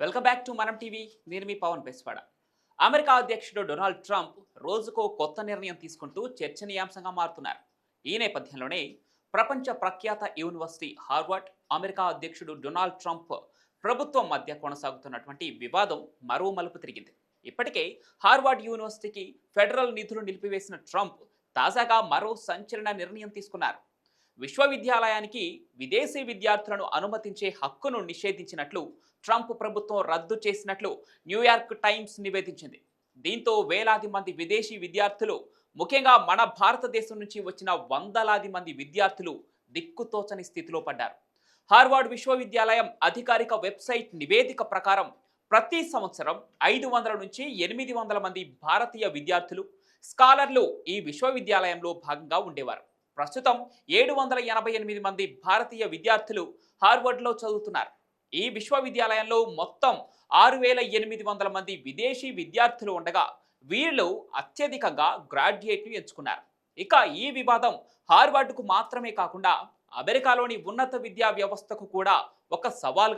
Welcome back to Manam TV నేను మీ Pavan Beswada. America అధ్యక్షుడు డొనాల్డ్ ట్రంప్ రోజుకో కొత్త నిర్ణయం తీసుకుంటూ చర్చనీయాంశంగా మారుతున్నారు. ఈ నేపథ్యంలోనే ప్రపంచ ప్రఖ్యాత యూనివర్సిటీ హార్వర్డ్ అమెరికా అధ్యక్షుడు డొనాల్డ్ ట్రంప్ ప్రభుత్వం మధ్య కొనసాగుతున్నటువంటి వివాదం మరో మలుపు తిరిగింది. ఇప్పటికే హార్వర్డ్ యూనివర్సిటీకి ఫెడరల్ నిధులు నిలిపివేసిన ట్రంప్ తాజాగా మరో సంచలన నిర్ణయం తీసుకున్నారు. విశ్వవిద్యాలయానికి విదేశీ విద్యార్థులను అనుమతించే హక్కును నిషేధించినట్లు ట్రంప్ ప్రభుత్వం రద్దు చేసినట్లు న్యూయార్క్ టైమ్స్ నివేదించింది. దీంతో వేలాది మంది విదేశీ విద్యార్థులు ముఖ్యంగా మన భారతదేశం నుంచి వచ్చిన వందలాది మంది విద్యార్థులు దిక్కుతోచని స్థితిలో పడ్డారు. హార్వర్డ్ విశ్వవిద్యాలయం అధికారిక వెబ్సైట్ నివేదిక ప్రకారం ప్రతి సంవత్సరం ఐదు వందల నుంచి ఎనిమిది వందల మంది భారతీయ విద్యార్థులు స్కాలర్లు ఈ విశ్వవిద్యాలయంలో భాగంగా ఉండేవారు. ప్రస్తుతం ఏడు వందల ఎనభై ఎనిమిది మంది భారతీయ విద్యార్థులు హార్వర్డ్లో చదువుతున్నారు. ఈ విశ్వవిద్యాలయంలో మొత్తం ఆరు వేల ఎనిమిది వందల మంది విదేశీ విద్యార్థులు ఉండగా వీళ్ళు అత్యధికంగా గ్రాడ్యుయేట్ను ఎంచుకున్నారు. ఇక ఈ వివాదం హార్వర్డ్కు మాత్రమే కాకుండా అమెరికాలోని ఉన్నత విద్యా వ్యవస్థకు కూడా ఒక సవాల్గా